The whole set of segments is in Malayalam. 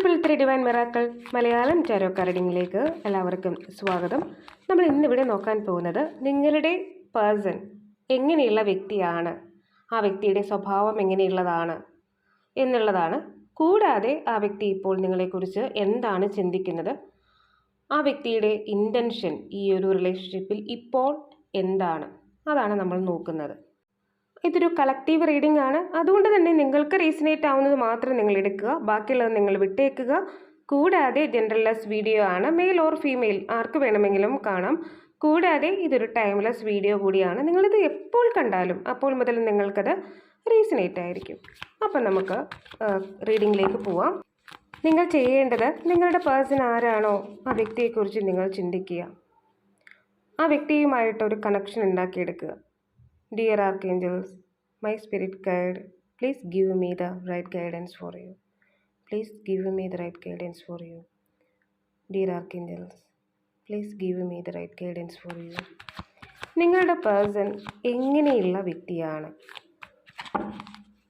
Triple three divine miracles Malayalam tarot കാർഡിങ്ങിലേക്ക് എല്ലാവർക്കും സ്വാഗതം. നമ്മൾ ഇന്നിവിടെ നോക്കാൻ പോകുന്നത് നിങ്ങളുടെ പേഴ്സൺ എങ്ങനെയുള്ള വ്യക്തിയാണ്? ആ വ്യക്തിയുടെ സ്വഭാവം എങ്ങനെയുള്ളതാണ്? എന്നുള്ളതാണ്. കൂടാതെ ആ വ്യക്തി ഇപ്പോൾ നിങ്ങളെക്കുറിച്ച് എന്താണ് ചിന്തിക്കുന്നത്? ആ വ്യക്തിയുടെ ഇന്റൻഷൻ ഈ ഒരു റിലേഷൻഷിപ്പിൽ ഇപ്പോൾ എന്താണ്? അതാണ് നമ്മൾ നോക്കുന്നത്. ഇതൊരു കളക്റ്റീവ് റീഡിംഗ് ആണ്. അതുകൊണ്ട് തന്നെ നിങ്ങൾക്ക് റീസണേറ്റ് ആവുന്നത് മാത്രം നിങ്ങൾ എടുക്കുക. ബാക്കിയുള്ളത് നിങ്ങൾ വിട്ടേക്കുക. കൂടാതെ ജനറൽലെസ് വീഡിയോ ആണ്. മെയിൽ ഓർ ഫീമെയിൽ ആർക്ക് വേണമെങ്കിലും കാണാം. കൂടാതെ ഇതൊരു ടൈംലെസ് വീഡിയോ കൂടിയാണ്. നിങ്ങളിത് എപ്പോൾ കണ്ടാലും അപ്പോൾ മുതൽ നിങ്ങൾക്കത് റീസണേറ്റ് ആയിരിക്കും. അപ്പം നമുക്ക് റീഡിങ്ങിലേക്ക് പോവാം. നിങ്ങൾ ചെയ്യേണ്ടത് നിങ്ങളുടെ പേഴ്സൺ ആരാണോ ആ വ്യക്തിയെക്കുറിച്ച് നിങ്ങൾ ചിന്തിക്കുക. ആ വ്യക്തിയുമായിട്ട് ഒരു കണക്ഷൻ ഉണ്ടാക്കിയെടുക്കുക. Dear archangels, my spirit guide, please give me the right guidance for you. Please give me the right guidance for you. Dear archangels, please give me the right guidance for you. നിങ്ങളുടെ പേഴ്സൺ എങ്ങനെയുള്ള വ്യക്തിയാണ്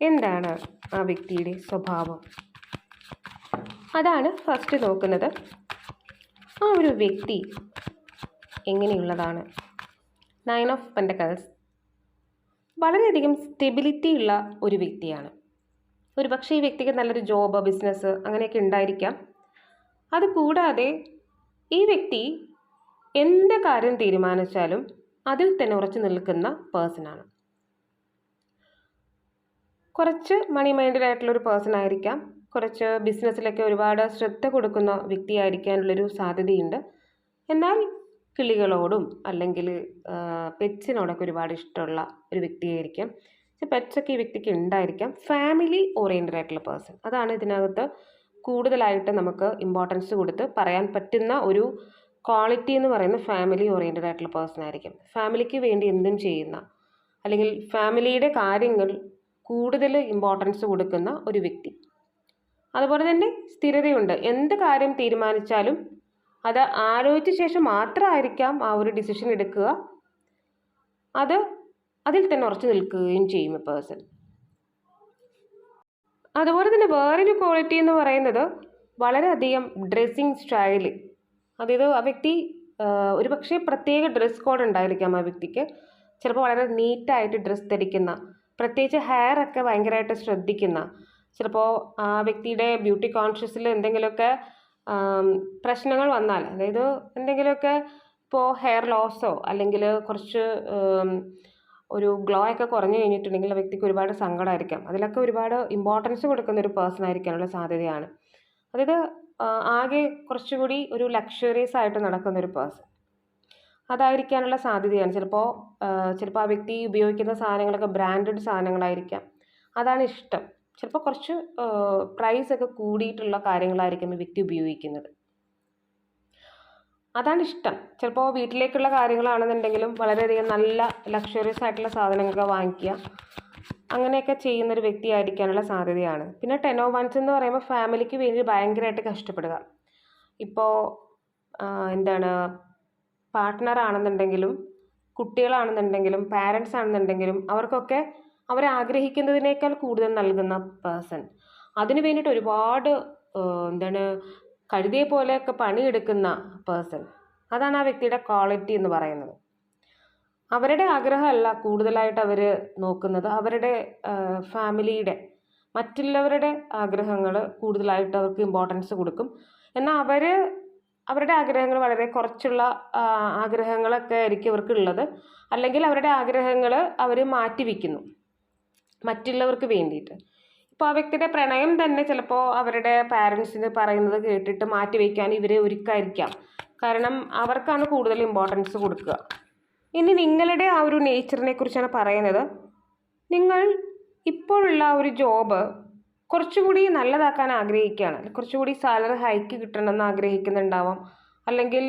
എന്താണ് ആ വ്യക്തിയുടെ സ്വഭാവം അതാണ് ഫസ്റ്റ് നോക്കുന്നത് ആ ഒരു വ്യക്തി എങ്ങനെയുള്ളതാണ് നയൻ ഓഫ് പെന്റക്കൽസ് വളരെയധികം സ്റ്റെബിലിറ്റി ഉള്ള ഒരു വ്യക്തിയാണ്. ഒരു പക്ഷേ ഈ വ്യക്തിക്ക് നല്ലൊരു ജോബ് ബിസിനസ് അങ്ങനെയൊക്കെ ഉണ്ടായിരിക്കാം. അത് കൂടാതെ ഈ വ്യക്തി എന്ത് കാര്യം തീരുമാനിച്ചാലും അതിൽ തന്നെ ഉറച്ചു നിൽക്കുന്ന പേഴ്സണാണ് കുറച്ച് മണി മൈൻഡഡ് ആയിട്ടുള്ളൊരു പേഴ്സൺ ആയിരിക്കാം. കുറച്ച് ബിസിനസ്സിലൊക്കെ ഒരുപാട് ശ്രദ്ധ കൊടുക്കുന്ന വ്യക്തിയായിരിക്കാനുള്ളൊരു സാധ്യതയുണ്ട്. എന്നാൽ കിളികളോടും അല്ലെങ്കിൽ പെറ്റ്സിനോടൊക്കെ ഒരുപാട് ഇഷ്ടമുള്ള ഒരു വ്യക്തിയായിരിക്കാം. പെറ്റ്സൊക്കെ ഈ വ്യക്തിക്ക് ഉണ്ടായിരിക്കാം. ഫാമിലി ഓറിയന്റഡ് ആയിട്ടുള്ള പേഴ്സൺ. അതാണ് ഇതിനകത്ത് കൂടുതലായിട്ട് നമുക്ക് ഇമ്പോർട്ടൻസ് കൊടുത്ത് പറയാൻ പറ്റുന്ന ഒരു ക്വാളിറ്റി എന്ന് പറയുന്ന ഫാമിലി ഓറിയന്റഡ് ആയിട്ടുള്ള പേഴ്സൺ ആയിരിക്കും. ഫാമിലിക്ക് വേണ്ടി എന്തും ചെയ്യുന്ന അല്ലെങ്കിൽ ഫാമിലിയുടെ കാര്യങ്ങൾ കൂടുതൽ ഇമ്പോർട്ടൻസ് കൊടുക്കുന്ന ഒരു വ്യക്തി. അതുപോലെ തന്നെ സ്ഥിരതയുണ്ട്. എന്ത് കാര്യം തീരുമാനിച്ചാലും അത് ആലോചിച്ച ശേഷം മാത്രമായിരിക്കാം ആ ഒരു ഡിസിഷൻ എടുക്കുക. അത് അതിൽ തന്നെ ഉറച്ചു നിൽക്കുകയും ചെയ്യും പേഴ്സൺ അതുപോലെ തന്നെ വേറൊരു ക്വാളിറ്റി എന്ന് പറയുന്നത് വളരെയധികം ഡ്രസ്സിങ് സ്റ്റൈൽ അതായത് ആ വ്യക്തി ഒരു പക്ഷേ പ്രത്യേക ഡ്രസ് കോഡ് ഉണ്ടായിരിക്കാം ആ വ്യക്തിക്ക്. ചിലപ്പോൾ വളരെ നീറ്റായിട്ട് ഡ്രസ്സ് ധരിക്കുന്ന പ്രത്യേകിച്ച് ഹെയർ ഒക്കെ ഭയങ്കരമായിട്ട് ശ്രദ്ധിക്കുന്ന ചിലപ്പോൾ ആ വ്യക്തിയുടെ ബ്യൂട്ടി കോൺഷ്യസിൽ എന്തെങ്കിലുമൊക്കെ പ്രശ്നങ്ങൾ വന്നാൽ അതായത് എന്തെങ്കിലുമൊക്കെ ഇപ്പോൾ ഹെയർ ലോസോ അല്ലെങ്കിൽ കുറച്ച് ഒരു ഗ്ലോ ഒക്കെ കുറഞ്ഞു കഴിഞ്ഞിട്ടുണ്ടെങ്കിൽ ആ വ്യക്തിക്ക് ഒരുപാട് സങ്കടമായിരിക്കാം. അതിലൊക്കെ ഒരുപാട് ഇമ്പോർട്ടൻസ് കൊടുക്കുന്ന ഒരു പേഴ്സൺ ആയിരിക്കാനുള്ള സാധ്യതയാണ്. അതായത് ആകെ കുറച്ചുകൂടി ഒരു ലക്ഷറിയസ് ആയിട്ട് നടക്കുന്ന ഒരു പേഴ്സൺ അതായിരിക്കാനുള്ള സാധ്യതയാണ്. ചിലപ്പോൾ ചിലപ്പോൾ ആ വ്യക്തി ഉപയോഗിക്കുന്ന സാധനങ്ങളൊക്കെ ബ്രാൻഡഡ് സാധനങ്ങളായിരിക്കാം. അതാണ് ഇഷ്ടം. ചിലപ്പോൾ കുറച്ച് പ്രൈസ് ഒക്കെ കൂടിയിട്ടുള്ള കാര്യങ്ങളായിരിക്കും ഈ വ്യക്തി ഉപയോഗിക്കുന്നത്. അതാണ് ഇഷ്ടം. ചിലപ്പോൾ വീട്ടിലേക്കുള്ള കാര്യങ്ങളാണെന്നുണ്ടെങ്കിലും വളരെയധികം നല്ല ലക്ഷറിയസ് ആയിട്ടുള്ള സാധനങ്ങളൊക്കെ വാങ്ങിക്കുക. അങ്ങനെയൊക്കെ ചെയ്യുന്ന ഒരു വ്യക്തി ആയിരിക്കാനുള്ള സാധ്യതയാണ്. പിന്നെ ഓ വൺസ് എന്ന് പറയുമ്പോൾ ഫാമിലിക്ക് വേണ്ടി ഭയങ്കരമായിട്ട് കഷ്ടപ്പെടുക. ഇപ്പോൾ എന്താണ് പാർട്ട്ണർ ആണെന്നുണ്ടെങ്കിലും കുട്ടികളാണെന്നുണ്ടെങ്കിലും പാരൻസ് ആണെന്നുണ്ടെങ്കിലും അവർക്കൊക്കെ അവർ ആഗ്രഹിക്കുന്നതിനേക്കാൾ കൂടുതൽ നൽകുന്ന പേഴ്സൺ അതിന് വേണ്ടിയിട്ട് ഒരുപാട് എന്താണ് കഴുതിയെ പോലെയൊക്കെ പണിയെടുക്കുന്ന പേഴ്സൺ അതാണ് ആ വ്യക്തിയുടെ ക്വാളിറ്റി എന്ന് പറയുന്നത്. അവരുടെ ആഗ്രഹമല്ല കൂടുതലായിട്ട് അവർ നോക്കുന്നത്. അവരുടെ ഫാമിലിയുടെ മറ്റുള്ളവരുടെ ആഗ്രഹങ്ങൾ കൂടുതലായിട്ട് അവർക്ക് ഇമ്പോർട്ടൻസ് കൊടുക്കും. എന്നാൽ അവർ അവരുടെ ആഗ്രഹങ്ങൾ വളരെ കുറച്ചുള്ള ആഗ്രഹങ്ങളൊക്കെ ആയിരിക്കും ഇവർക്കുള്ളത്. അല്ലെങ്കിൽ അവരുടെ ആഗ്രഹങ്ങൾ അവർ മാറ്റിവെക്കുന്നു. മറ്റുള്ളവർക്ക് വേണ്ടിയിട്ട്. ഇപ്പോൾ ആ വ്യക്തിയുടെ പ്രണയം തന്നെ ചിലപ്പോൾ അവരുടെ പാരൻസിന് പറയുന്നത് കേട്ടിട്ട് മാറ്റി വയ്ക്കാൻ ഇവർ ഒരുക്കായിരിക്കാം കാരണം അവർക്കാണ് കൂടുതൽ ഇമ്പോർട്ടൻസ് കൊടുക്കുക. ഇനി നിങ്ങളുടെ ആ ഒരു നേച്ചറിനെ കുറിച്ചാണ് പറയുന്നത്. നിങ്ങൾ ഇപ്പോഴുള്ള ഒരു ജോബ് കുറച്ചുകൂടി നല്ലതാക്കാൻ ആഗ്രഹിക്കുകയാണ്. കുറച്ചുകൂടി സാലറി ഹൈക്ക് കിട്ടണമെന്ന് ആഗ്രഹിക്കുന്നുണ്ടാവാം. അല്ലെങ്കിൽ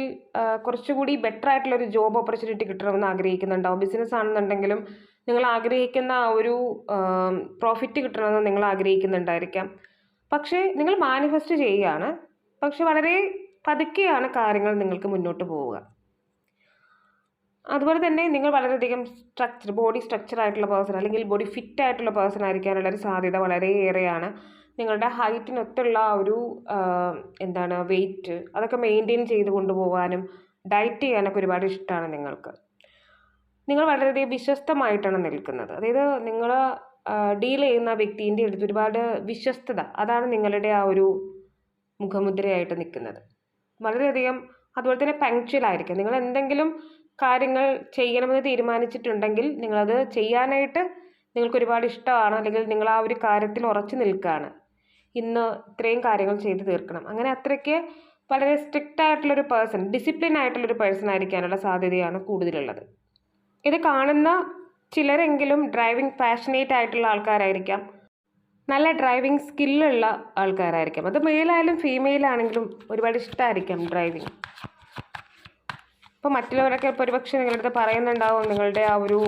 കുറച്ചുകൂടി ബെറ്റർ ആയിട്ടുള്ള ഒരു ജോബ് ഓപ്പർച്യൂണിറ്റി കിട്ടണമെന്ന് ആഗ്രഹിക്കുന്നുണ്ടാവും. ബിസിനസ് ആണെന്നുണ്ടെങ്കിലും നിങ്ങൾ ആഗ്രഹിക്കുന്ന ആ ഒരു പ്രോഫിറ്റ് കിട്ടണമെന്ന് നിങ്ങൾ ആഗ്രഹിക്കുന്നുണ്ടായിരിക്കാം. പക്ഷേ നിങ്ങൾ മാനിഫെസ്റ്റ് ചെയ്യുകയാണ്. പക്ഷെ വളരെ പതുക്കെയാണ് കാര്യങ്ങൾ നിങ്ങൾക്ക് മുന്നോട്ട് പോവുക. അതുപോലെ തന്നെ നിങ്ങൾ വളരെയധികം സ്ട്രക്ചർ ബോഡി സ്ട്രക്ചർ ആയിട്ടുള്ള പേഴ്സൺ അല്ലെങ്കിൽ ബോഡി ഫിറ്റ് ആയിട്ടുള്ള പേഴ്സൺ ആയിരിക്കാനുള്ള ഒരു സാധ്യത വളരെയേറെയാണ് നിങ്ങളുടെ ഹൈറ്റിനൊത്തുള്ള ഒരു എന്താണ് വെയിറ്റ് അതൊക്കെ മെയിന്റെയിൻ ചെയ്ത് കൊണ്ടുപോകാനും ഡയറ്റ് ചെയ്യാനൊക്കെ ഒരുപാട് ഇഷ്ടമാണ് നിങ്ങൾക്ക്. നിങ്ങൾ വളരെയധികം വിശ്വസ്തമായിട്ടാണ് നിൽക്കുന്നത്. അതായത് നിങ്ങൾ ഡീൽ ചെയ്യുന്ന വ്യക്തിന്റെ അടുത്ത് ഒരുപാട് വിശ്വസ്തത. അതാണ് നിങ്ങളുടെ ആ ഒരു മുഖമുദ്രയായിട്ട് നിൽക്കുന്നത്. വളരെയധികം അതുപോലെ തന്നെ പങ്ക്ച്വൽ ആയിരിക്കും. നിങ്ങൾ എന്തെങ്കിലും കാര്യങ്ങൾ ചെയ്യണമെന്ന് തീരുമാനിച്ചിട്ടുണ്ടെങ്കിൽ നിങ്ങളത് ചെയ്യാനായിട്ട് നിങ്ങൾക്ക് ഒരുപാട് ഇഷ്ടമാണ്. അല്ലെങ്കിൽ നിങ്ങൾ ആ ഒരു കാര്യത്തിൽ ഉറച്ചു നിൽക്കുകയാണ്. ഇന്ന് ഇത്രയും കാര്യങ്ങൾ ചെയ്ത് തീർക്കണം. അങ്ങനെ അത്രയ്ക്ക് വളരെ സ്ട്രിക്റ്റ് ആയിട്ടുള്ളൊരു പേഴ്സൺ ഡിസിപ്ലിൻ ആയിട്ടുള്ളൊരു പേഴ്സൺ ആയിരിക്കാനുള്ള സാധ്യതയാണ് കൂടുതലുള്ളത്. ഇത് കാണുന്ന ചിലരെങ്കിലും ഡ്രൈവിംഗ് പാഷനേറ്റ് ആയിട്ടുള്ള ആൾക്കാരായിരിക്കാം. നല്ല ഡ്രൈവിംഗ് സ്കില്ലുള്ള ആൾക്കാരായിരിക്കാം. അത് മെയിലായാലും ഫീമെയിൽ ആണെങ്കിലും ഒരുപാട് ഇഷ്ടമായിരിക്കാം ഡ്രൈവിംഗ് ഇപ്പോൾ മറ്റുള്ളവരൊക്കെ ഇപ്പോൾ ഒരുപക്ഷെ നിങ്ങളുടെ അടുത്ത് പറയുന്നുണ്ടാവും നിങ്ങളുടെ ആ ഒരു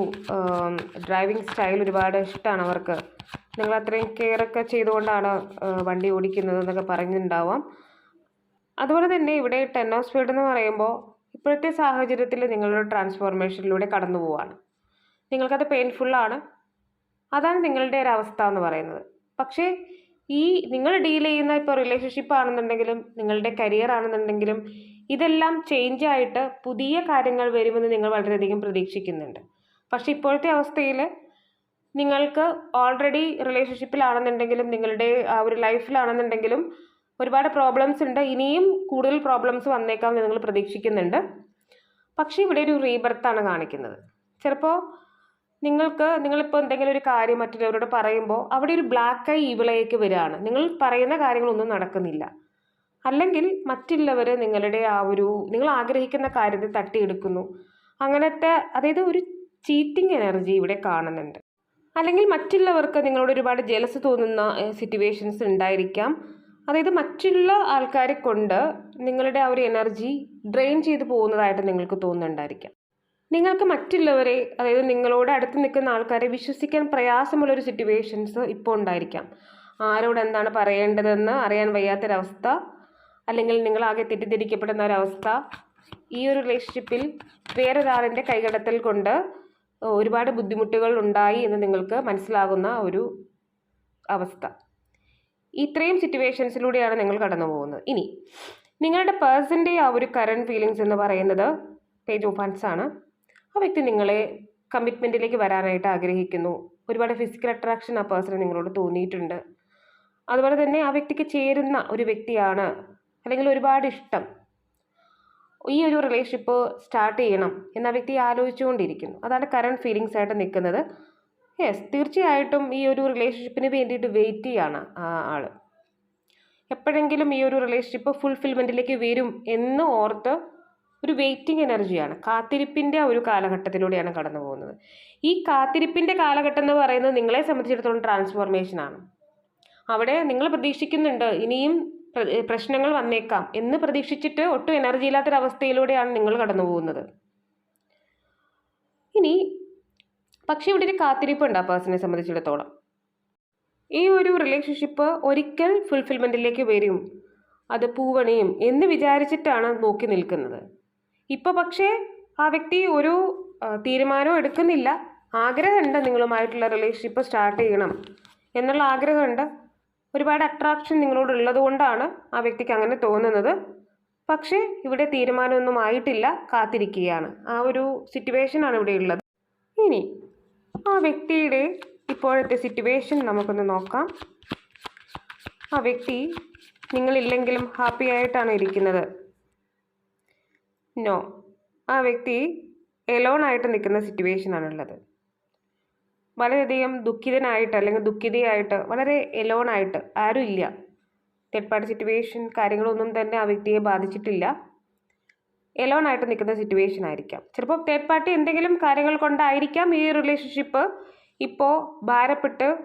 ഡ്രൈവിംഗ് സ്റ്റൈൽ ഒരുപാട് ഇഷ്ടമാണ് അവർക്ക്. നിങ്ങൾ അത്രയും കെയർ ഒക്കെ ചെയ്തുകൊണ്ടാണ് വണ്ടി ഓടിക്കുന്നത് എന്നൊക്കെ പറഞ്ഞിട്ടുണ്ടാവാം. അതുപോലെ തന്നെ ഇവിടെ ടെൻ ഓഫ് സ്പീഡ് എന്ന് പറയുമ്പോൾ ഇപ്പോഴത്തെ സാഹചര്യത്തിൽ നിങ്ങളൊരു ട്രാൻസ്ഫോർമേഷനിലൂടെ കടന്നു പോവാണ്. നിങ്ങൾക്കത് പെയിൻഫുള്ളാണ് അതാണ് നിങ്ങളുടെ ഒരു അവസ്ഥ എന്ന് പറയുന്നത്. പക്ഷേ ഈ നിങ്ങൾ ഡീൽ ചെയ്യുന്ന ഇപ്പോൾ റിലേഷൻഷിപ്പ് ആണെന്നുണ്ടെങ്കിലും നിങ്ങളുടെ കരിയർ ആണെന്നുണ്ടെങ്കിലും ഇതെല്ലാം ചേഞ്ച് ആയിട്ട് പുതിയ കാര്യങ്ങൾ വരുമെന്ന് നിങ്ങൾ വളരെയധികം പ്രതീക്ഷിക്കുന്നുണ്ട്. പക്ഷേ ഇപ്പോഴത്തെ അവസ്ഥയിൽ നിങ്ങൾക്ക് ഓൾറെഡി റിലേഷൻഷിപ്പിലാണെന്നുണ്ടെങ്കിലും നിങ്ങളുടെ ആ ഒരു ലൈഫിലാണെന്നുണ്ടെങ്കിലും ഒരുപാട് പ്രോബ്ലംസ് ഉണ്ട്. ഇനിയും കൂടുതൽ പ്രോബ്ലംസ് വന്നേക്കാം നിങ്ങൾ പ്രതീക്ഷിക്കുന്നുണ്ട്. പക്ഷേ ഇവിടെ ഒരു റീബർത്താണ് കാണിക്കുന്നത്. ചിലപ്പോൾ നിങ്ങൾക്ക് നിങ്ങളിപ്പോൾ എന്തെങ്കിലും ഒരു കാര്യം മറ്റുള്ളവരോട് പറയുമ്പോൾ അവിടെ ഒരു ബ്ലാക്ക് ഐ ഈവിളേക്ക് വരികയാണ്. നിങ്ങൾ പറയുന്ന കാര്യങ്ങളൊന്നും നടക്കുന്നില്ല. അല്ലെങ്കിൽ മറ്റുള്ളവർ നിങ്ങളുടെ ആ ഒരു നിങ്ങൾ ആഗ്രഹിക്കുന്ന കാര്യത്തെ തട്ടിയെടുക്കുന്നു. അങ്ങനത്തെ അതായത് ഒരു ചീറ്റിംഗ് എനർജി ഇവിടെ കാണുന്നുണ്ട്. അല്ലെങ്കിൽ മറ്റുള്ളവർക്ക് നിങ്ങളോട് ഒരുപാട് ജലസ് തോന്നുന്ന സിറ്റുവേഷൻസ് ഉണ്ടായിരിക്കാം. അതായത് മറ്റുള്ള ആൾക്കാരെ കൊണ്ട് നിങ്ങളുടെ ആ ഒരു എനർജി ഡ്രെയിൻ ചെയ്ത് പോകുന്നതായിട്ട് നിങ്ങൾക്ക് തോന്നുന്നുണ്ടായിരിക്കാം. നിങ്ങൾക്ക് മറ്റുള്ളവരെ അതായത് നിങ്ങളോട് അടുത്ത് നിൽക്കുന്ന ആൾക്കാരെ വിശ്വസിക്കാൻ പ്രയാസമുള്ള ഒരു സിറ്റുവേഷൻസ് ഇപ്പോൾ ഉണ്ടായിരിക്കാം. ആരോട് എന്താണ് പറയേണ്ടതെന്ന് അറിയാൻ വയ്യാത്തൊരവസ്ഥ അല്ലെങ്കിൽ നിങ്ങളാകെ തെറ്റിദ്ധരിക്കപ്പെടുന്ന ഒരവസ്ഥ ഈ ഒരു റിലേഷൻഷിപ്പിൽ വേറൊരാളിന്റെ കൈകടത്തൽ കൊണ്ട് ഒരുപാട് ബുദ്ധിമുട്ടുകൾ ഉണ്ടായി എന്ന് നിങ്ങൾക്ക് മനസ്സിലാകുന്ന ഒരു അവസ്ഥ. ഇത്രയും സിറ്റുവേഷൻസിലൂടെയാണ് നിങ്ങൾ കടന്നു പോകുന്നത് ഇനി നിങ്ങളുടെ പേഴ്സന്റെ ആ ഒരു കറണ്ട് ഫീലിങ്സ് എന്ന് പറയുന്നത് പേജ് ഓഫ് ഫണ്ട്സ് ആണ്. ആ വ്യക്തി നിങ്ങളെ കമ്മിറ്റ്മെന്റിലേക്ക് വരാനായിട്ട് ആഗ്രഹിക്കുന്നു. ഒരുപാട് ഫിസിക്കൽ അട്രാക്ഷൻ ആ പേഴ്സണ് നിങ്ങളോട് തോന്നിയിട്ടുണ്ട്. അതുപോലെ തന്നെ ആ വ്യക്തിക്ക് ചേരുന്ന ഒരു വ്യക്തിയാണ് അല്ലെങ്കിൽ ഒരുപാട് ഇഷ്ടം. ഈ ഒരു റിലേഷൻഷിപ്പ് സ്റ്റാർട്ട് ചെയ്യണം എന്ന വ്യക്തി ആലോചിച്ചുകൊണ്ടിരിക്കുന്നു. അതാണ് കറണ്ട് ഫീലിങ്സ് ആയിട്ട് നിൽക്കുന്നത്. യെസ് തീർച്ചയായിട്ടും ഈ ഒരു റിലേഷൻഷിപ്പിന് വേണ്ടിയിട്ട് വെയിറ്റ് ചെയ്യാണ് ആ ആൾ എപ്പോഴെങ്കിലും ഈ ഒരു റിലേഷൻഷിപ്പ് ഫുൾഫിൽമെന്റിലേക്ക് വരും എന്ന് ഓർത്ത് ഒരു വെയിറ്റിംഗ് എനർജിയാണ് കാത്തിരിപ്പിന്റെ ഒരു കാലഘട്ടത്തിലൂടെയാണ് കടന്നു പോകുന്നത്. ഈ കാത്തിരിപ്പിന്റെ കാലഘട്ടം എന്ന് പറയുന്നത് നിങ്ങളെ സംബന്ധിച്ചിടത്തോളം ട്രാൻസ്ഫോർമേഷനാണ് അവിടെ നിങ്ങൾ പ്രതീക്ഷിക്കുന്നുണ്ട് ഇനിയും പ്രശ്നങ്ങൾ വന്നേക്കാം എന്ന് പ്രതീക്ഷിച്ചിട്ട് ഒട്ടും എനർജി ഇല്ലാത്തൊരവസ്ഥയിലൂടെയാണ് നിങ്ങൾ കടന്നു പോകുന്നത്. ഇനി പക്ഷേ ഇവിടെ ഒരു കാത്തിരിപ്പുണ്ട് ആ പേഴ്സണെ സംബന്ധിച്ചിടത്തോളം. ഈ ഒരു റിലേഷൻഷിപ്പ് ഒരിക്കൽ ഫുൾഫിൽമെന്റിലേക്ക് വരും. അത് പൂവണിയും എന്ന് വിചാരിച്ചിട്ടാണ് നോക്കി നിൽക്കുന്നത്. ഇപ്പോൾ പക്ഷേ ആ വ്യക്തി ഒരു തീരുമാനവും എടുക്കുന്നില്ല. ആഗ്രഹമുണ്ട് നിങ്ങളുമായിട്ടുള്ള റിലേഷൻഷിപ്പ് സ്റ്റാർട്ട് ചെയ്യണം എന്നുള്ള ആഗ്രഹമുണ്ട്. ഒരുപാട് അട്രാക്ഷൻ നിങ്ങളോട് ഉള്ളത് കൊണ്ടാണ് ആ വ്യക്തിക്ക് അങ്ങനെ തോന്നുന്നത്. പക്ഷേ ഇവിടെ തീരുമാനമൊന്നും ആയിട്ടില്ല. കാത്തിരിക്കുകയാണ്. ആ ഒരു സിറ്റുവേഷനാണ് ഇവിടെ ഉള്ളത്. ഇനി ആ വ്യക്തിയുടെ ഇപ്പോഴത്തെ സിറ്റുവേഷൻ നമുക്കൊന്ന് നോക്കാം. ആ വ്യക്തി നിങ്ങളില്ലെങ്കിലും ഹാപ്പി ആയിട്ടാണ് ഇരിക്കുന്നത്. നോ ആ വ്യക്തി എലോൺ ആയിട്ട് നിൽക്കുന്ന സിറ്റുവേഷനാണുള്ളത് വളരെയധികം ദുഃഖിതനായിട്ട് അല്ലെങ്കിൽ ദുഃഖിതയായിട്ട് വളരെ എലോൺ ആയിട്ട് ആരും ഇല്ല തേർഡ് പാർട്ടി സിറ്റുവേഷൻ കാര്യങ്ങളൊന്നും തന്നെ ആ വ്യക്തിയെ ബാധിച്ചിട്ടില്ല. എലോൺ ആയിട്ട് നിൽക്കുന്ന സിറ്റുവേഷൻ ആയിരിക്കാം. ചിലപ്പോൾ തേർഡ് പാർട്ടി എന്തെങ്കിലും കാര്യങ്ങൾ കൊണ്ടായിരിക്കാം ഈ റിലേഷൻഷിപ്പ് ഇപ്പോൾ ഭാരപ്പെട്ട്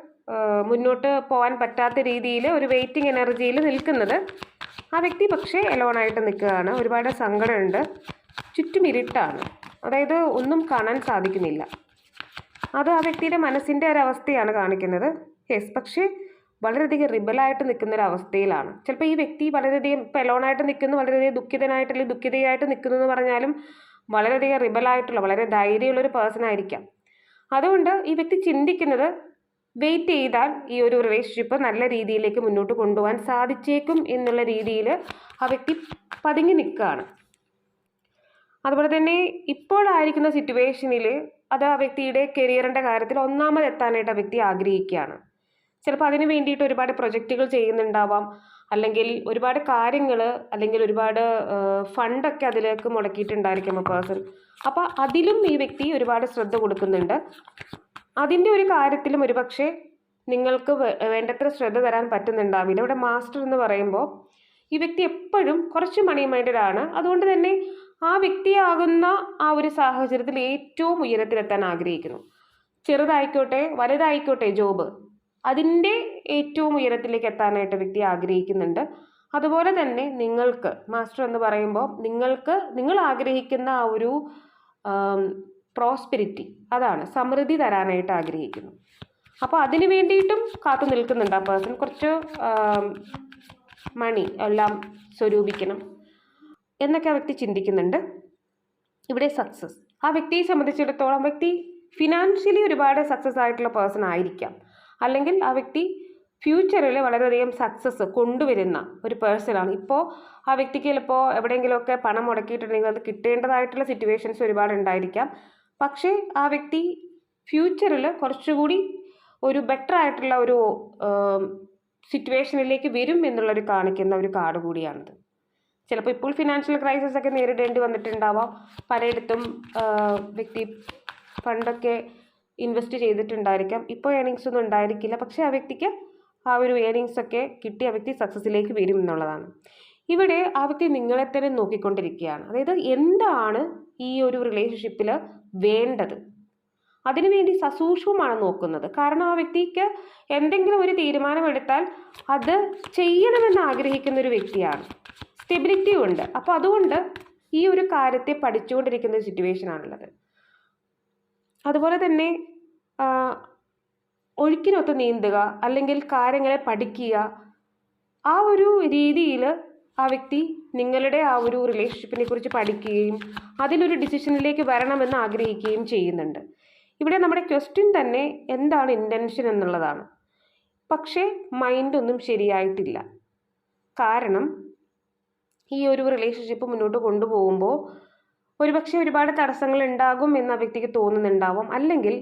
മുന്നോട്ട് പോകാൻ പറ്റാത്ത രീതിയിൽ ഒരു വെയിറ്റിംഗ് എനർജിയിൽ നിൽക്കുന്നത്. ആ വ്യക്തി പക്ഷേ എലോൺ ആയിട്ട് നിൽക്കുകയാണ്. ഒരുപാട് സങ്കടമുണ്ട്. ചുറ്റും ഇരുട്ടാണ്. അതായത് ഒന്നും കാണാൻ സാധിക്കുന്നില്ല. അത് ആ വ്യക്തിയുടെ മനസ്സിന്റെ ഒരവസ്ഥയാണ് കാണിക്കുന്നത്. യെസ് പക്ഷേ വളരെയധികം റിബലായിട്ട് നിൽക്കുന്ന ഒരു അവസ്ഥയിലാണ് ചിലപ്പോൾ ഈ വ്യക്തി വളരെയധികം പെലോണായിട്ട് നിൽക്കുന്നു വളരെയധികം ദുഃഖിതനായിട്ട് അല്ലെങ്കിൽ ദുഃഖിതയായിട്ട് നിൽക്കുന്നു എന്ന് പറഞ്ഞാലും വളരെയധികം റിബലായിട്ടുള്ള വളരെ ധൈര്യമുള്ള ഒരു പേഴ്സൺ ആയിരിക്കാം. അതുകൊണ്ട് ഈ വ്യക്തി ചിന്തിക്കുന്നത് വെയിറ്റ് ചെയ്താൽ ഈ ഒരു റിലേഷൻഷിപ്പ് നല്ല രീതിയിലേക്ക് മുന്നോട്ട് കൊണ്ടുപോകാൻ സാധിച്ചേക്കും എന്നുള്ള രീതിയിൽ ആ വ്യക്തി പതുങ്ങി നിൽക്കുകയാണ്. അതുപോലെ തന്നെ ഇപ്പോഴായിരിക്കുന്ന സിറ്റുവേഷനിൽ അത് ആ വ്യക്തിയുടെ കരിയറിന്റെ കാര്യത്തിൽ ഒന്നാമതെത്താനായിട്ട് ആ വ്യക്തി ആഗ്രഹിക്കുകയാണ്. ചിലപ്പോൾ അതിന് വേണ്ടിയിട്ട് ഒരുപാട് പ്രൊജക്റ്റുകൾ ചെയ്യുന്നുണ്ടാവാം. അല്ലെങ്കിൽ ഒരുപാട് കാര്യങ്ങൾ അല്ലെങ്കിൽ ഒരുപാട് ഫണ്ടൊക്കെ അതിലേക്ക് മുടക്കിയിട്ടുണ്ടായിരിക്കും പേഴ്സൺ അപ്പോൾ അതിലും ഈ വ്യക്തി ഒരുപാട് ശ്രദ്ധ കൊടുക്കുന്നുണ്ട്. അതിന്റെ ഒരു കാര്യത്തിലും ഒരുപക്ഷെ നിങ്ങൾക്ക് വേണ്ടത്ര ശ്രദ്ധ തരാൻ പറ്റുന്നുണ്ടാവില്ല. ഇവിടെ മാസ്റ്റർ എന്ന് പറയുമ്പോൾ ഈ വ്യക്തി എപ്പോഴും കുറച്ച് മണി മൈൻഡഡ് ആണ്. അതുകൊണ്ട് തന്നെ ആ വ്യക്തിയാകുന്ന ആ ഒരു സാഹചര്യത്തിൽ ഏറ്റവും ഉയരത്തിലെത്താൻ ആഗ്രഹിക്കുന്നു. ചെറുതായിക്കോട്ടെ വലുതായിക്കോട്ടെ ജോബ് അതിന്റെ ഏറ്റവും ഉയരത്തിലേക്ക് എത്താനായിട്ട് വ്യക്തി ആഗ്രഹിക്കുന്നുണ്ട്. അതുപോലെ തന്നെ നിങ്ങൾക്ക് മാസ്റ്റർ എന്ന് പറയുമ്പോൾ നിങ്ങൾക്ക് നിങ്ങൾ ആഗ്രഹിക്കുന്ന ആ ഒരു പ്രോസ്പെരിറ്റി അതാണ് സമൃദ്ധി തരാനായിട്ട് ആഗ്രഹിക്കുന്നു. അപ്പോൾ അതിന് വേണ്ടിയിട്ടും കാത്തു നിൽക്കുന്നുണ്ട് ആ പേഴ്സൺ. കുറച്ച് മണി എല്ലാം സ്വരൂപിക്കണം എന്നൊക്കെ ആ വ്യക്തി ചിന്തിക്കുന്നുണ്ട്. ഇവിടെ സക്സസ്. ആ വ്യക്തിയെ സംബന്ധിച്ചിടത്തോളം വ്യക്തി ഫിനാൻഷ്യലി ഒരുപാട് സക്സസ് ആയിട്ടുള്ള പേഴ്സൺ ആയിരിക്കാം. അല്ലെങ്കിൽ ആ വ്യക്തി ഫ്യൂച്ചറിൽ വളരെയധികം സക്സസ് കൊണ്ടുവരുന്ന ഒരു പേഴ്സണാണ് ഇപ്പോൾ ആ വ്യക്തിക്ക് ചിലപ്പോൾ എവിടെയെങ്കിലുമൊക്കെ പണം മുടക്കിയിട്ടുണ്ടെങ്കിൽ അത് കിട്ടേണ്ടതായിട്ടുള്ള സിറ്റുവേഷൻസ് ഒരുപാട് ഉണ്ടായിരിക്കാം. പക്ഷേ ആ വ്യക്തി ഫ്യൂച്ചറിൽ കുറച്ചുകൂടി ഒരു ബെറ്റർ ആയിട്ടുള്ള ഒരു സിറ്റുവേഷനിലേക്ക് വരും എന്നുള്ളൊരു കാണിക്കുന്ന ഒരു കാർഡ് കൂടിയാണിത്. ചിലപ്പോൾ ഇപ്പോൾ ഫിനാൻഷ്യൽ ക്രൈസിസ് ഒക്കെ നേരിടേണ്ടി വന്നിട്ടുണ്ടാവാം. പലയിടത്തും വ്യക്തി ഫണ്ടൊക്കെ ഇൻവെസ്റ്റ് ചെയ്തിട്ടുണ്ടായിരിക്കാം. ഇപ്പോൾ ഏണിങ്സ് ഒന്നും ഉണ്ടായിരിക്കില്ല. പക്ഷേ ആ വ്യക്തിക്ക് ആ ഒരു ഏണിങ്സ് ഒക്കെ കിട്ടി ആ വ്യക്തി സക്സസ്സിലേക്ക് വരും എന്നുള്ളതാണ്. ഇവിടെ ആ വ്യക്തി നിങ്ങളെ തന്നെ നോക്കിക്കൊണ്ടിരിക്കുകയാണ്. അതായത് എന്താണ് ഈ ഒരു റിലേഷൻഷിപ്പിൽ വേണ്ടത്? അതിനുവേണ്ടി സസൂക്ഷ്മമാണ് നോക്കുന്നത്. കാരണം ആ വ്യക്തിക്ക് എന്തെങ്കിലും ഒരു തീരുമാനമെടുത്താൽ അത് ചെയ്യണമെന്ന് ആഗ്രഹിക്കുന്ന ഒരു വ്യക്തിയാണ്. സ്റ്റെബിലിറ്റി ഉണ്ട്. അപ്പോൾ അതുകൊണ്ട് ഈ ഒരു കാര്യത്തെ പഠിച്ചുകൊണ്ടിരിക്കുന്ന സിറ്റുവേഷൻ ആണുള്ളത്. അതുപോലെ തന്നെ ഒഴുക്കിനൊത്ത് നീന്തുക അല്ലെങ്കിൽ കാര്യങ്ങളെ പഠിക്കുക ആ ഒരു രീതിയിൽ ആ വ്യക്തി നിങ്ങളുടെ ആ ഒരു റിലേഷൻഷിപ്പിനെ കുറിച്ച് പഠിക്കുകയും അതിലൊരു ഡിസിഷനിലേക്ക് വരണമെന്ന് ആഗ്രഹിക്കുകയും ചെയ്യുന്നുണ്ട്. ഇവിടെ നമ്മുടെ ക്വസ്റ്റ്യൻ തന്നെ എന്താണ് ഇന്റൻഷൻ എന്നുള്ളതാണ്. പക്ഷേ മൈൻഡൊന്നും ശരിയായിട്ടില്ല. കാരണം ഈ ഒരു റിലേഷൻഷിപ്പ് മുന്നോട്ട് കൊണ്ടുപോകുമ്പോൾ ഒരുപക്ഷെ ഒരുപാട് തടസ്സങ്ങൾ ഉണ്ടാകും എന്ന് ആ വ്യക്തിക്ക് തോന്നുന്നുണ്ടാവും. അല്ലെങ്കിൽ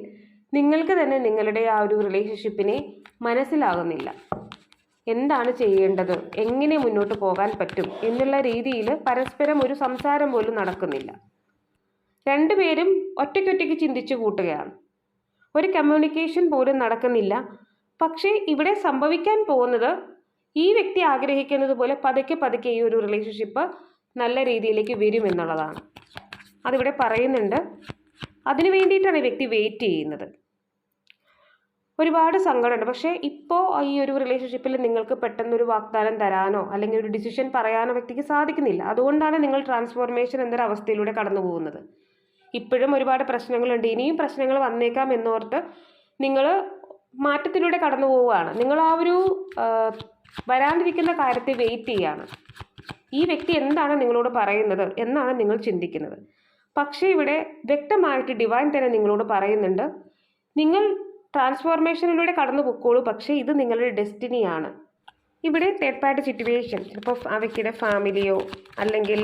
നിങ്ങൾക്ക് തന്നെ നിങ്ങളുടെ ആ ഒരു റിലേഷൻഷിപ്പിനെ മനസ്സിലാകുന്നില്ല. എന്താണ് ചെയ്യേണ്ടത്? എങ്ങനെ മുന്നോട്ട് പോകാൻ പറ്റും? എന്നുള്ള രീതിയിൽ പരസ്പരം ഒരു സംസാരം പോലും നടക്കുന്നില്ല. രണ്ടുപേരും ഒറ്റയ്ക്കൊറ്റയ്ക്ക് ചിന്തിച്ചു കൂട്ടുകയാണ്. ഒരു കമ്മ്യൂണിക്കേഷൻ പോലും നടക്കുന്നില്ല. പക്ഷേ ഇവിടെ സംഭവിക്കാൻ പോകുന്നത് ഈ വ്യക്തി ആഗ്രഹിക്കുന്നത് പോലെ പതുക്കെ പതുക്കെ ഈ ഒരു റിലേഷൻഷിപ്പ് നല്ല രീതിയിലേക്ക് വരും എന്നുള്ളതാണ്. അതിവിടെ പറയുന്നുണ്ട്. അതിനു വേണ്ടിയിട്ടാണ് ഈ വ്യക്തി വെയിറ്റ് ചെയ്യുന്നത്. ഒരുപാട് സങ്കടമുണ്ട്. പക്ഷേ ഇപ്പോൾ ഈ ഒരു റിലേഷൻഷിപ്പിൽ നിങ്ങൾക്ക് പെട്ടെന്നൊരു വാഗ്ദാനം തരാനോ അല്ലെങ്കിൽ ഒരു ഡിസിഷൻ പറയാനോ വ്യക്തിക്ക് സാധിക്കുന്നില്ല. അതുകൊണ്ടാണ് നിങ്ങൾ ട്രാൻസ്ഫോർമേഷൻ എന്നൊരു അവസ്ഥയിലൂടെ കടന്നു പോകുന്നത്. ഇപ്പോഴും ഒരുപാട് പ്രശ്നങ്ങളുണ്ട്. ഇനിയും പ്രശ്നങ്ങൾ വന്നേക്കാം എന്നോർത്ത് നിങ്ങൾ മാറ്റത്തിലൂടെ കടന്നു പോവുകയാണ്. നിങ്ങൾ ആ ഒരു വരാണ്ടിരിക്കുന്ന കാര്യത്തെ വെയിറ്റ് ചെയ്യുകയാണ്. ഈ വ്യക്തി എന്താണ് നിങ്ങളോട് പറയുന്നത്? എന്നാണ് നിങ്ങൾ ചിന്തിക്കുന്നത്. പക്ഷേ ഇവിടെ വ്യക്തമായിട്ട് ഡിവൈൻ തന്നെ നിങ്ങളോട് പറയുന്നുണ്ട്. നിങ്ങൾ ട്രാൻസ്ഫോർമേഷനിലൂടെ കടന്നു പൊക്കോളൂ പക്ഷേ ഇത് നിങ്ങളുടെ ഡെസ്റ്റിനിയാണ് ഇവിടെ തേർഡ് പാർട്ടി സിറ്റുവേഷൻ ചിലപ്പോൾ ആ വ്യക്തിയുടെ ഫാമിലിയോ അല്ലെങ്കിൽ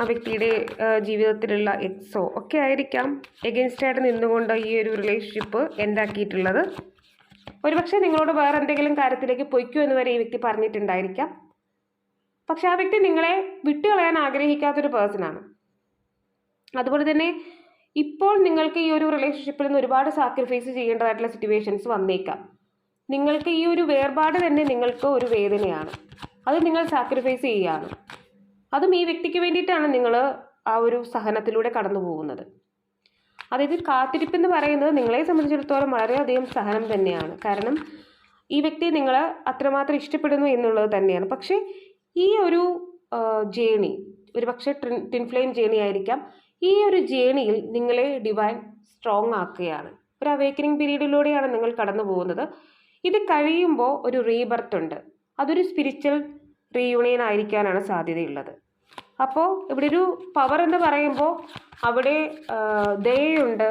ആ വ്യക്തിയുടെ ജീവിതത്തിലുള്ള എക്സോ ഒക്കെ ആയിരിക്കാം. എഗൻസ്റ്റ് ആയിട്ട് നിന്നുകൊണ്ട് ഈ ഒരു റിലേഷൻഷിപ്പ് എൻഡാക്കിയിട്ടുള്ളത് ഒരുപക്ഷെ നിങ്ങളോട് വേറെ എന്തെങ്കിലും കാര്യത്തിലേക്ക് പൊയ്ക്കോ എന്ന് വരെ ഈ വ്യക്തി പറഞ്ഞിട്ടുണ്ടായിരിക്കാം. പക്ഷെ ആ വ്യക്തി നിങ്ങളെ വിട്ടുകളയാൻ ആഗ്രഹിക്കാത്തൊരു പേഴ്സണാണ് അതുപോലെ തന്നെ ഇപ്പോൾ നിങ്ങൾക്ക് ഈ ഒരു റിലേഷൻഷിപ്പിൽ നിന്ന് ഒരുപാട് സാക്രിഫൈസ് ചെയ്യേണ്ടതായിട്ടുള്ള സിറ്റുവേഷൻസ് വന്നേക്കാം. നിങ്ങൾക്ക് ഈ ഒരു വേർപാട് തന്നെ നിങ്ങൾക്ക് ഒരു വേദനയാണ്. അത് നിങ്ങൾ സാക്രിഫൈസ് ചെയ്യുകയാണ്. അതും ഈ വ്യക്തിക്ക് വേണ്ടിയിട്ടാണ് നിങ്ങൾ ആ ഒരു സഹനത്തിലൂടെ കടന്നു പോകുന്നത്. അതായത് കാത്തിരിപ്പ് എന്ന് പറയുന്നത് നിങ്ങളെ സംബന്ധിച്ചിടത്തോളം വളരെയധികം സഹനം തന്നെയാണ്. കാരണം ഈ വ്യക്തി നിങ്ങൾ അത്രമാത്രം ഇഷ്ടപ്പെടുന്നു എന്നുള്ളത് തന്നെയാണ്. പക്ഷേ ഈ ഒരു ജേണി ഒരു പക്ഷേ ട്രിൻ ടിൻഫ്ലെയിം ജേണി ആയിരിക്കാം. ഈ ഒരു ജേണിയിൽ നിങ്ങളെ ഡിവൈൻ സ്ട്രോങ് ആക്കുകയാണ്. ഒരു അവേക്കനിങ് പീരീഡിലൂടെയാണ് നിങ്ങൾ കടന്നു പോകുന്നത്. ഇത് കഴിയുമ്പോൾ ഒരു റീബർത്ത് ഉണ്ട്. അതൊരു സ്പിരിച്വൽ റീയൂണിയൻ ആയിരിക്കാനാണ് സാധ്യതയുള്ളത്. അപ്പോൾ ഇവിടെ ഒരു പവർ എന്ന് പറയുമ്പോൾ അവിടെ ദയുണ്ട്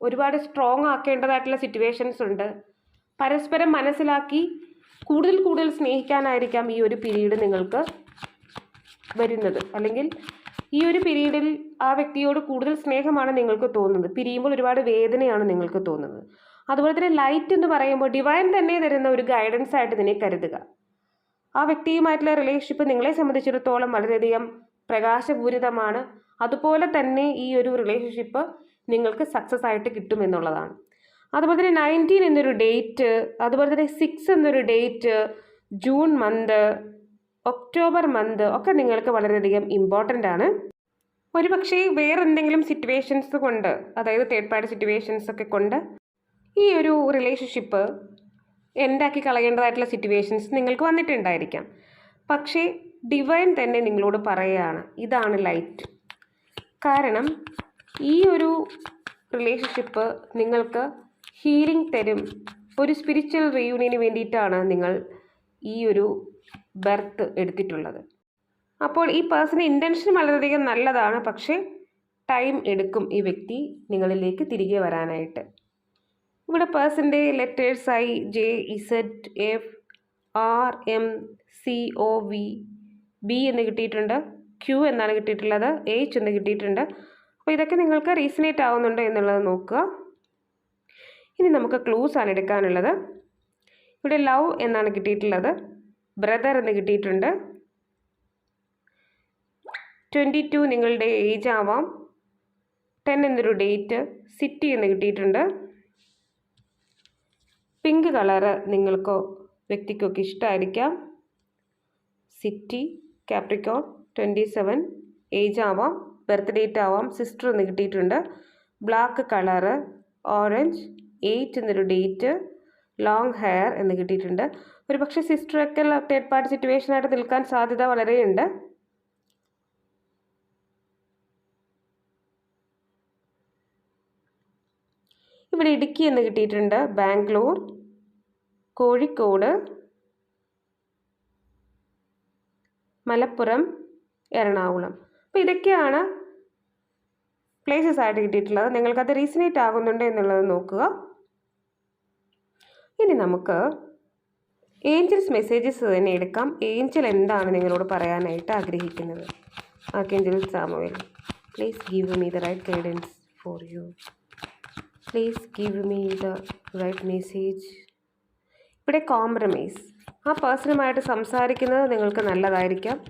ഒരുപാട് സ്ട്രോങ് ആക്കേണ്ടതായിട്ടുള്ള സിറ്റുവേഷൻസ് ഉണ്ട്. പരസ്പരം മനസ്സിലാക്കി കൂടുതൽ കൂടുതൽ സ്നേഹിക്കാനായിരിക്കാം ഈ ഒരു പീരീഡ് നിങ്ങൾക്ക് വരുന്നത്. അല്ലെങ്കിൽ ഈ ഒരു പിരീഡിൽ ആ വ്യക്തിയോട് കൂടുതൽ സ്നേഹമാണ് നിങ്ങൾക്ക് തോന്നുന്നത്. പിരിയുമ്പോൾ ഒരുപാട് വേദനയാണ് നിങ്ങൾക്ക് തോന്നുന്നത്. അതുപോലെ തന്നെ ലൈറ്റ് എന്ന് പറയുമ്പോൾ ഡിവൈൻ തന്നെ തരുന്ന ഒരു ഗൈഡൻസ് ആയിട്ട് ഇതിനെ കരുതുക. ആ വ്യക്തിയുമായിട്ടുള്ള റിലേഷൻഷിപ്പ് നിങ്ങളെ സംബന്ധിച്ചിടത്തോളം വളരെയധികം പ്രകാശപൂരിതമാണ്. അതുപോലെ തന്നെ ഈ ഒരു റിലേഷൻഷിപ്പ് നിങ്ങൾക്ക് സക്സസ് ആയിട്ട് കിട്ടുമെന്നുള്ളതാണ് അതുപോലെ തന്നെ നയന്റീൻ എന്നൊരു ഡേറ്റ് അതുപോലെ തന്നെ സിക്സ് എന്നൊരു date June month October month ഒക്കെ നിങ്ങൾക്ക് വളരെയധികം ഇമ്പോർട്ടന്റ് ആണ്. ഒരുപക്ഷേ വേറെ എന്തെങ്കിലും സിറ്റുവേഷൻസ് കൊണ്ട് അതായത് തേർഡ് പാർട്ടി സിറ്റുവേഷൻസ് ഒക്കെ കൊണ്ട് ഈ ഒരു റിലേഷൻഷിപ്പ് എൻഡാക്കി കളയേണ്ടതായിട്ടുള്ള സിറ്റുവേഷൻസ് നിങ്ങൾക്ക് വന്നിട്ടുണ്ടായിരിക്കാം. പക്ഷേ ഡിവൈൻ തന്നെ നിങ്ങളോട് പറയുകയാണ് ഇതാണ് ലൈറ്റ് കാരണം ഈ ഒരു റിലേഷൻഷിപ്പ് നിങ്ങൾക്ക് ഹീലിംഗ് തരും. ഒരു സ്പിരിച്വൽ റീയൂണിയന് വേണ്ടിയിട്ടാണ് നിങ്ങൾ ഈ ഒരു ബർത്ത് എടുത്തിട്ടുള്ളത്. അപ്പോൾ ഈ പേഴ്സൺ ഇന്റൻഷൻ വളരെയധികം നല്ലതാണ്. പക്ഷേ ടൈം എടുക്കും ഈ വ്യക്തി നിങ്ങളിലേക്ക് തിരികെ വരാനായിട്ട്. ഇവിടെ പേഴ്സന്റെ ലെറ്റേഴ്സായി J Z F R M C O V B എന്ന് കിട്ടിയിട്ടുണ്ട്. ക്യൂ എന്നാണ് കിട്ടിയിട്ടുള്ളത്. എച്ച് എന്ന് കിട്ടിയിട്ടുണ്ട്. അപ്പോൾ ഇതൊക്കെ നിങ്ങൾക്ക് റീസണേറ്റ് ആവുന്നുണ്ടോ എന്നുള്ളത് നോക്കുക. ഇനി നമുക്ക് ക്ലൂസ് ആണ് എടുക്കാനുള്ളത്. ഇവിടെ ലവ് എന്നാണ് കിട്ടിയിട്ടുള്ളത്. ബ്രദർ എന്ന് കിട്ടിയിട്ടുണ്ട്. ട്വന്റി ടു നിങ്ങളുടെ ഏജ് ആവാം. ടെൻ എന്നൊരു ഡേറ്റ് സിറ്റി എന്ന് കിട്ടിയിട്ടുണ്ട്. പിങ്ക് കളറ് നിങ്ങൾക്കോ വ്യക്തിക്കൊക്കെ ഇഷ്ടമായിരിക്കാം. City Capricorn twenty seven age ആവാം ബർത്ത് ഡേറ്റ് ആവാം സിസ്റ്റർ എന്ന് കിട്ടിയിട്ടുണ്ട്. ബ്ലാക്ക് കളറ് ഓറഞ്ച് എയ്റ്റ് എന്നൊരു ഡേറ്റ് ലോങ് ഹെയർ എന്ന് കിട്ടിയിട്ടുണ്ട്. ഒരു പക്ഷേ സിസ്റ്ററൊക്കെ തേർഡ് പാർട്ടി സിറ്റുവേഷനായിട്ട് നിൽക്കാൻ സാധ്യത വളരെയുണ്ട്. ഇവിടെ ഇടുക്കി എന്ന് കിട്ടിയിട്ടുണ്ട് ബാംഗ്ലൂർ കോഴിക്കോട് മലപ്പുറം എറണാകുളം. അപ്പോൾ ഇതൊക്കെയാണ് പ്ലേസസ് ആയിട്ട് കിട്ടിയിട്ടുള്ളത്. നിങ്ങൾക്കത് റീസണേറ്റ് ആകുന്നുണ്ട് എന്നുള്ളത് നോക്കുക. ഇനി നമുക്ക് ഏഞ്ചൽസ് മെസ്സേജസ് തന്നെ എടുക്കാം. ഏഞ്ചൽ എന്താണ് നിങ്ങളോട് പറയാനായിട്ട് ആഗ്രഹിക്കുന്നത്? Archangel Samuel please give me the right guidance for you please give me the right message ഇവിടെ കോംപ്രമൈസ് ആ പേഴ്സണുമായിട്ട് സംസാരിക്കുന്നത് നിങ്ങൾക്ക് നല്ലതായിരിക്കാം.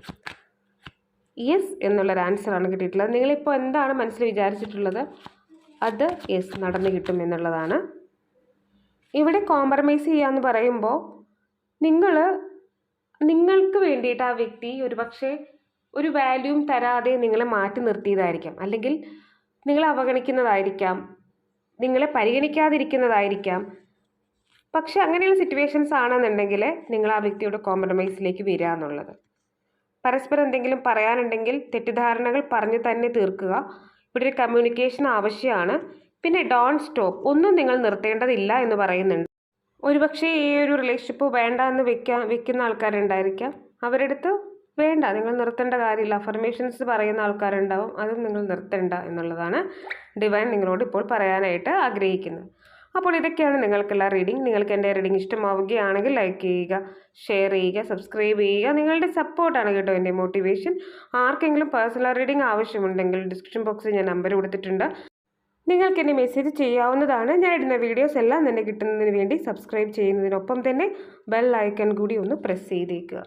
യെസ് എന്നുള്ളൊരു ആൻസറാണ് കിട്ടിയിട്ടുള്ളത്. നിങ്ങളിപ്പോൾ എന്താണ് മനസ്സിൽ വിചാരിച്ചിട്ടുള്ളത്? അത് യെസ് നടന്നു കിട്ടും എന്നുള്ളതാണ്. ഇവിടെ കോംപ്രമൈസ് ചെയ്യാമെന്ന് പറയുമ്പോൾ നിങ്ങൾ നിങ്ങൾക്ക് വേണ്ടിയിട്ട് ആ വ്യക്തി ഒരു പക്ഷേ ഒരു വാല്യൂം തരാതെ നിങ്ങളെ മാറ്റി നിർത്തിയതായിരിക്കാം. അല്ലെങ്കിൽ നിങ്ങളെ അവഗണിക്കുന്നതായിരിക്കാം. നിങ്ങളെ പരിഗണിക്കാതിരിക്കുന്നതായിരിക്കാം. പക്ഷെ അങ്ങനെയുള്ള സിറ്റുവേഷൻസ് ആണെന്നുണ്ടെങ്കിൽ നിങ്ങൾ ആ വ്യക്തിയുടെ കോംപ്രമൈസിലേക്ക് വരിക എന്നുള്ളത്. പരസ്പരം എന്തെങ്കിലും പറയാനുണ്ടെങ്കിൽ തെറ്റിദ്ധാരണകൾ പറഞ്ഞ് തന്നെ തീർക്കുക. ഇവിടെ ഒരു കമ്മ്യൂണിക്കേഷൻ ആവശ്യമാണ്. പിന്നെ ഡോൺ സ്റ്റോപ്പ് ഒന്നും നിങ്ങൾ നിർത്തേണ്ടതില്ല എന്ന് പറയുന്നുണ്ട്. ഒരുപക്ഷെ ഈ ഒരു റിലേഷൻഷിപ്പ് വേണ്ട എന്ന് വെക്കാൻ വെക്കുന്ന ആൾക്കാരുണ്ടായിരിക്കാം. അവരുടെ അടുത്ത് വേണ്ട നിങ്ങൾ നിർത്തേണ്ട കാര്യമില്ല. അഫർമേഷൻസ് പറയുന്ന ആൾക്കാരുണ്ടാവും അതും നിങ്ങൾ നിർത്തേണ്ട എന്നുള്ളതാണ് ഡിവൈൻ നിങ്ങളോട് ഇപ്പോൾ പറയാനായിട്ട് ആഗ്രഹിക്കുന്നത്. അപ്പോൾ ഇതൊക്കെയാണ് നിങ്ങൾക്കുള്ള റീഡിംഗ് നിങ്ങൾക്ക് എന്റെ റീഡിംഗ് ഇഷ്ടമാവുകയാണെങ്കിൽ ലൈക്ക് ചെയ്യുക ഷെയർ ചെയ്യുക സബ്സ്ക്രൈബ് ചെയ്യുക. നിങ്ങളുടെ സപ്പോർട്ടാണ് കേട്ടോ എന്റെ മോട്ടിവേഷൻ ആർക്കെങ്കിലും പേഴ്സണൽ റീഡിംഗ് ആവശ്യമുണ്ടെങ്കിൽ ഡിസ്ക്രിപ്ഷൻ ബോക്സിൽ ഞാൻ നമ്പർ കൊടുത്തിട്ടുണ്ട്. നിങ്ങൾക്ക് എന്നെ മെസ്സേജ് ചെയ്യാവുന്നതാണ്. ഞാൻ ഇടുന്ന വീഡിയോസ് എല്ലാം തന്നെ കിട്ടുന്നതിന് വേണ്ടി സബ്സ്ക്രൈബ് ചെയ്യുന്നതിനൊപ്പം തന്നെ ബെൽ ഐക്കൺ കൂടി ഒന്ന് പ്രസ് ചെയ്തേക്കുക.